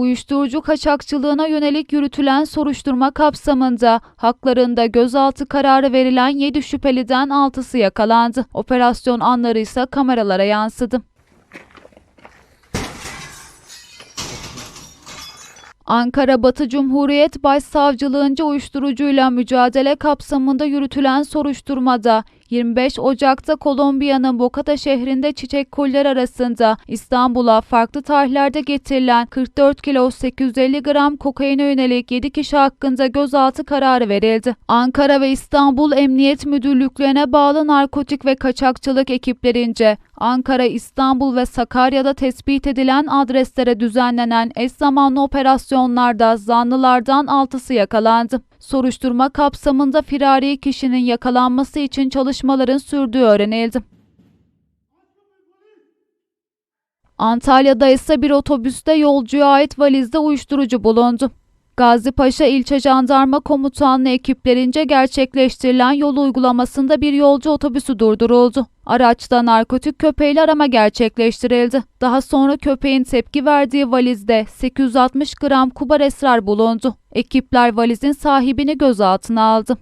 Uyuşturucu kaçakçılığına yönelik yürütülen soruşturma kapsamında haklarında gözaltı kararı verilen 7 şüpheliden 6'sı yakalandı. Operasyon anları ise kameralara yansıdı. Ankara Batı Cumhuriyet Başsavcılığınca uyuşturucuyla mücadele kapsamında yürütülen soruşturmada 25 Ocak'ta Kolombiya'nın Bogota şehrinde çiçek kolleri arasında İstanbul'a farklı tarihlerde getirilen 44 kilo 850 gram kokaine yönelik 7 kişi hakkında gözaltı kararı verildi. Ankara ve İstanbul Emniyet Müdürlüklerine bağlı narkotik ve kaçakçılık ekiplerince Ankara, İstanbul ve Sakarya'da tespit edilen adreslere düzenlenen eş zamanlı operasyonlarda zanlılardan 6'sı yakalandı. Soruşturma kapsamında firari kişinin yakalanması için çalışmaların sürdüğü öğrenildi. Antalya'da ise bir otobüste yolcuya ait valizde uyuşturucu bulundu. Gazipaşa İlçe Jandarma Komutanlığı ekiplerince gerçekleştirilen yol uygulamasında bir yolcu otobüsü durduruldu. Araçta narkotik köpeğiyle arama gerçekleştirildi. Daha sonra köpeğin tepki verdiği valizde 860 gram kubar esrar bulundu. Ekipler valizin sahibini gözaltına aldı.